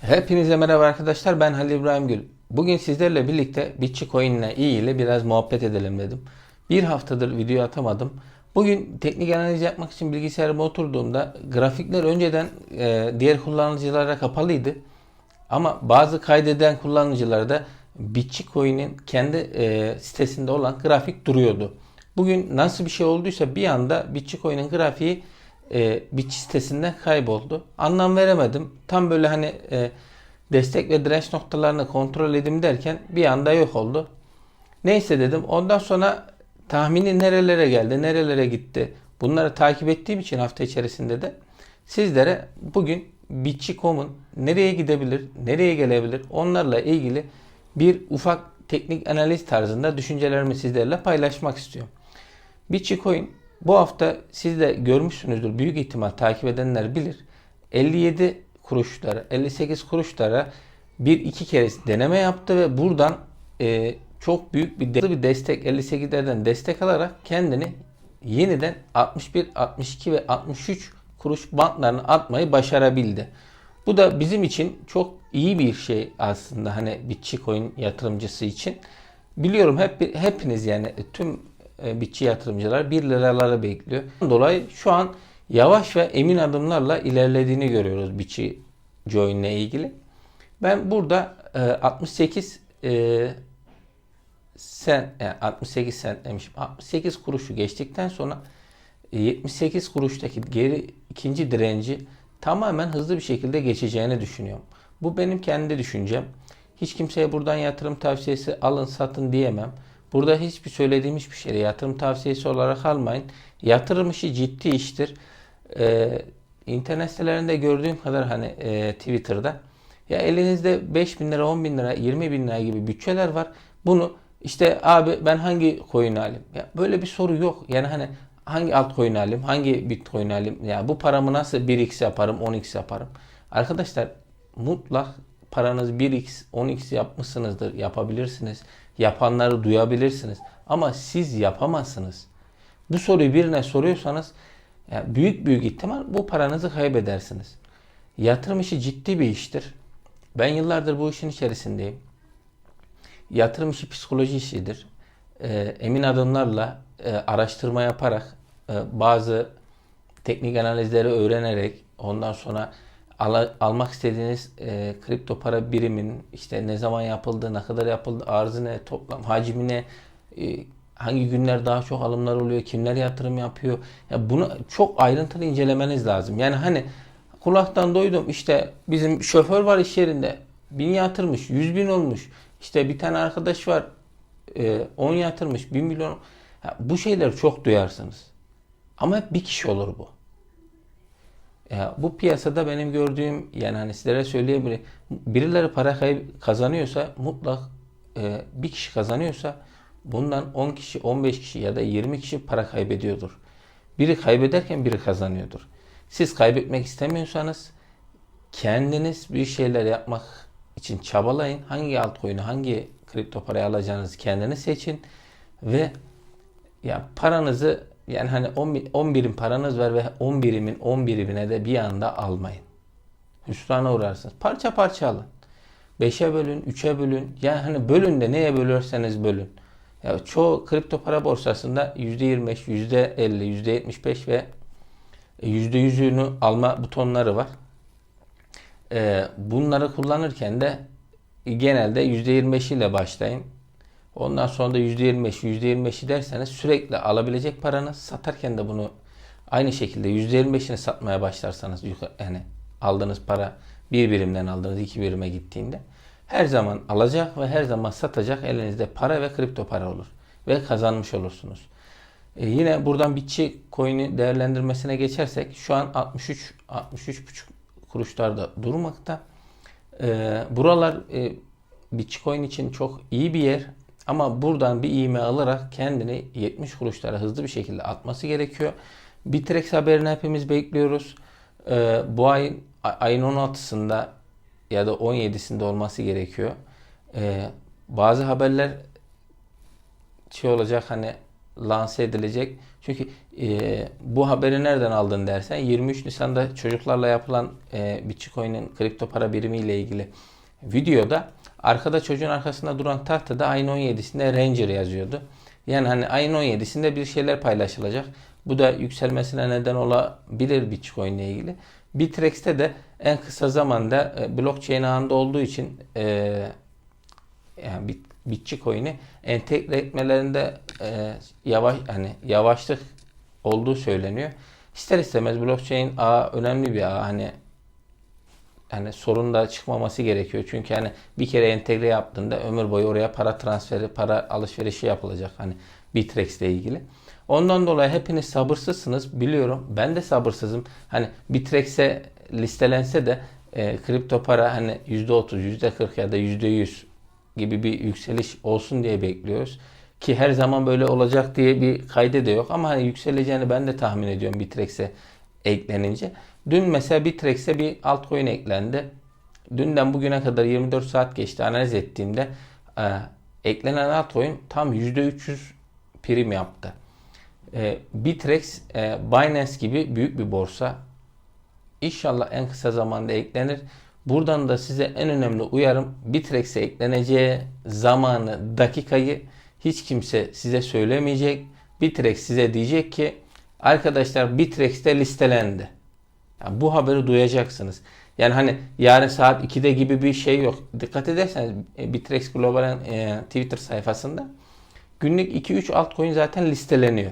Hepinize merhaba arkadaşlar. Ben Halil İbrahim Gül. Bugün sizlerle birlikte Bitcoin ile ilgili biraz muhabbet edelim dedim. Bir haftadır video atamadım. Bugün teknik analiz yapmak için bilgisayarıma oturduğumda grafikler önceden e, diğer kullanıcılara kapalıydı. Ama bazı kaydeden kullanıcılarda Bitcoin'in kendi e, sitesinde olan grafik duruyordu. Bugün nasıl bir şey olduysa bir anda Bitcoin'in grafiği e, Bitch sitesinden kayboldu. Anlam veremedim. Tam böyle hani e, destek ve direnç noktalarını kontrol edeyim derken bir anda yok oldu. Neyse dedim. Ondan sonra tahmini nerelere geldi, nerelere gitti. Bunları takip ettiğim için hafta içerisinde de sizlere bugün Bitchi.com'un nereye gidebilir, nereye gelebilir onlarla ilgili bir ufak teknik analiz tarzında düşüncelerimi sizlerle paylaşmak istiyorum. Bitcoin bu hafta siz de görmüşsünüzdür. Büyük ihtimal takip edenler bilir. 57 kuruşlara, 58 kuruşlara bir iki kere deneme yaptı ve buradan e, çok büyük bir, de- bir destek 58'lerden destek alarak kendini yeniden 61, 62 ve 63 kuruş bantlarını atmayı başarabildi. Bu da bizim için çok iyi bir şey aslında hani Bitcoin yatırımcısı için. Biliyorum hep hepiniz yani tüm e, bitçi yatırımcılar 1 liraları bekliyor. Dolayı şu an yavaş ve emin adımlarla ilerlediğini görüyoruz bitçi join ile ilgili. Ben burada e, 68 e, sen yani 68 sen demişim. 68 kuruşu geçtikten sonra e, 78 kuruştaki geri ikinci direnci tamamen hızlı bir şekilde geçeceğini düşünüyorum. Bu benim kendi düşüncem. Hiç kimseye buradan yatırım tavsiyesi alın satın diyemem. Burada hiçbir söylediğim hiçbir şeyi yatırım tavsiyesi olarak almayın. Yatırım işi ciddi iştir. Ee, internet sitelerinde gördüğüm kadar hani e, Twitter'da ya elinizde 5 bin lira, 10 bin lira, 20 bin lira gibi bütçeler var. Bunu işte abi ben hangi coin alayım? Ya böyle bir soru yok. Yani hani hangi altcoin alayım, hangi bitcoin alayım? Ya bu paramı nasıl 1x yaparım, 10x yaparım? Arkadaşlar mutlak paranız 1x, 10x yapmışsınızdır, yapabilirsiniz. Yapanları duyabilirsiniz. Ama siz yapamazsınız. Bu soruyu birine soruyorsanız büyük büyük ihtimal bu paranızı kaybedersiniz. Yatırım işi ciddi bir iştir. Ben yıllardır bu işin içerisindeyim. Yatırım işi psikoloji işidir. Ee, emin adımlarla e, araştırma yaparak e, bazı teknik analizleri öğrenerek ondan sonra ala- almak istediğiniz e, kripto para biriminin işte ne zaman yapıldı, ne kadar yapıldı, arzı ne, toplam hacmi ne, e, hangi günler daha çok alımlar oluyor, kimler yatırım yapıyor. Ya bunu çok ayrıntılı incelemeniz lazım. Yani hani kulaktan doydum işte bizim şoför var iş yerinde bin yatırmış, yüz bin olmuş. İşte bir tane arkadaş var e, 10 yatırmış, 1 milyon. Ya bu şeyler çok duyarsınız. Ama hep bir kişi olur bu. Ya bu piyasada benim gördüğüm yani hani sizlere söyleyebilirim. Birileri para kazanıyorsa mutlak e, bir kişi kazanıyorsa bundan 10 kişi, 15 kişi ya da 20 kişi para kaybediyordur. Biri kaybederken biri kazanıyordur. Siz kaybetmek istemiyorsanız kendiniz bir şeyler yapmak için çabalayın. Hangi altcoin'i, hangi kripto parayı alacağınızı kendiniz seçin ve ya paranızı yani hani 10, bi- 10 birim paranız var ve 10 birimin 10 birimine de bir anda almayın. Hüsrana uğrarsınız. Parça parça alın. 5'e bölün, 3'e bölün. Yani hani bölün de neye bölürseniz bölün. Ya çoğu kripto para borsasında %25, %50, %75 ve %100'ünü alma butonları var. Ee, bunları kullanırken de genelde %25 ile başlayın. Ondan sonra da %25, %25'i derseniz sürekli alabilecek paranız satarken de bunu aynı şekilde %25'ini satmaya başlarsanız yani aldığınız para bir birimden aldığınız iki birime gittiğinde her zaman alacak ve her zaman satacak elinizde para ve kripto para olur ve kazanmış olursunuz. E, yine buradan bitçi coin'i değerlendirmesine geçersek şu an 63 63,5 kuruşlarda durmakta. E, buralar e, Bitcoin için çok iyi bir yer ama buradan bir iğme alarak kendini 70 kuruşlara hızlı bir şekilde atması gerekiyor. Bitrex haberini hepimiz bekliyoruz. E, bu ayın ayın 16'sında ya da 17'sinde olması gerekiyor. E, bazı haberler şey olacak hani lanse edilecek. Çünkü e, bu haberi nereden aldın dersen 23 Nisan'da çocuklarla yapılan e, Bitcoin'in kripto para birimi ile ilgili videoda arkada çocuğun arkasında duran tahtada ayın 17'sinde Ranger yazıyordu. Yani hani ayın 17'sinde bir şeyler paylaşılacak. Bu da yükselmesine neden olabilir Bitcoin ile ilgili. Bitrex'te de en kısa zamanda e, blockchain ağında olduğu için e, yani Bit, Bitcoin'i entegre etmelerinde e, yavaş hani yavaşlık olduğu söyleniyor. İster istemez blockchain ağı önemli bir ağ. Hani hani sorun da çıkmaması gerekiyor. Çünkü hani bir kere entegre yaptığında ömür boyu oraya para transferi, para alışverişi yapılacak. Hani Bitrex ile ilgili. Ondan dolayı hepiniz sabırsızsınız biliyorum. Ben de sabırsızım. Hani Bitrex'e listelense de e, kripto para hani %30, %40 ya da %100 gibi bir yükseliş olsun diye bekliyoruz. Ki her zaman böyle olacak diye bir kaydı da yok. Ama hani yükseleceğini ben de tahmin ediyorum Bitrex'e eklenince. Dün mesela Bitrex'e bir altcoin eklendi. Dünden bugüne kadar 24 saat geçti analiz ettiğimde e, eklenen altcoin tam %300 prim yaptı. E, Bitrex, e, Binance gibi büyük bir borsa. İnşallah en kısa zamanda eklenir. Buradan da size en önemli uyarım Bitrex'e ekleneceği zamanı, dakikayı hiç kimse size söylemeyecek. Bitrex size diyecek ki arkadaşlar Bitrex'te listelendi. Yani bu haberi duyacaksınız. Yani hani yarın saat 2'de gibi bir şey yok. Dikkat ederseniz e, Bitrex Global'in e, Twitter sayfasında günlük 2-3 altcoin zaten listeleniyor.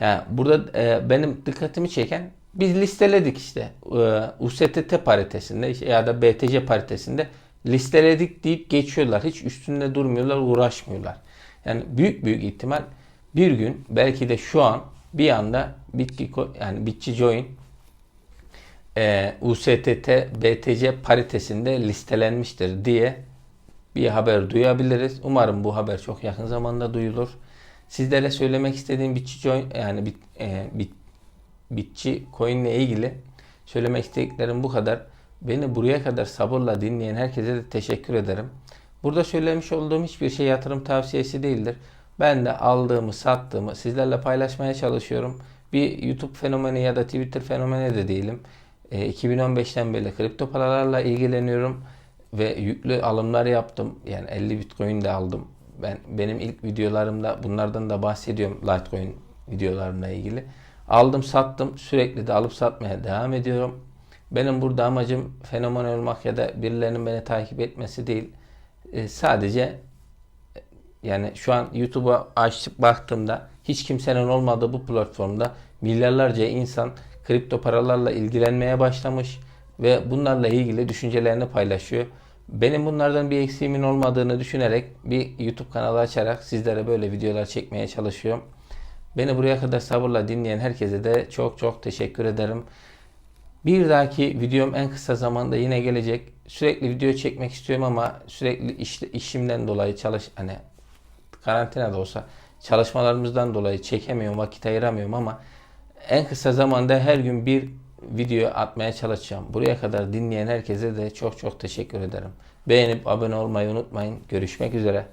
Yani burada e, benim dikkatimi çeken biz listeledik işte e, USTT paritesinde ya da BTC paritesinde listeledik deyip geçiyorlar. Hiç üstünde durmuyorlar, uğraşmıyorlar. Yani büyük büyük ihtimal bir gün belki de şu an bir anda Bitcoin yani Bitcoin Join e, USTT BTC paritesinde listelenmiştir diye bir haber duyabiliriz. Umarım bu haber çok yakın zamanda duyulur. Sizlere söylemek istediğim Bitcoin yani bit, e, bit, Bitçi coin ile ilgili söylemek istediklerim bu kadar. Beni buraya kadar sabırla dinleyen herkese de teşekkür ederim. Burada söylemiş olduğum hiçbir şey yatırım tavsiyesi değildir. Ben de aldığımı, sattığımı sizlerle paylaşmaya çalışıyorum. Bir YouTube fenomeni ya da Twitter fenomeni de değilim. E, 2015'ten beri kripto paralarla ilgileniyorum ve yüklü alımlar yaptım. Yani 50 Bitcoin de aldım. Ben benim ilk videolarımda bunlardan da bahsediyorum Litecoin videolarımla ilgili. Aldım sattım sürekli de alıp satmaya devam ediyorum. Benim burada amacım fenomen olmak ya da birilerinin beni takip etmesi değil. E, sadece yani şu an YouTube'a açıp baktığımda hiç kimsenin olmadığı bu platformda milyarlarca insan kripto paralarla ilgilenmeye başlamış ve bunlarla ilgili düşüncelerini paylaşıyor. Benim bunlardan bir eksiğimin olmadığını düşünerek bir YouTube kanalı açarak sizlere böyle videolar çekmeye çalışıyorum. Beni buraya kadar sabırla dinleyen herkese de çok çok teşekkür ederim. Bir dahaki videom en kısa zamanda yine gelecek. Sürekli video çekmek istiyorum ama sürekli iş, işimden dolayı çalış hani karantina da olsa çalışmalarımızdan dolayı çekemiyorum, vakit ayıramıyorum ama en kısa zamanda her gün bir video atmaya çalışacağım. Buraya kadar dinleyen herkese de çok çok teşekkür ederim. Beğenip abone olmayı unutmayın. Görüşmek üzere.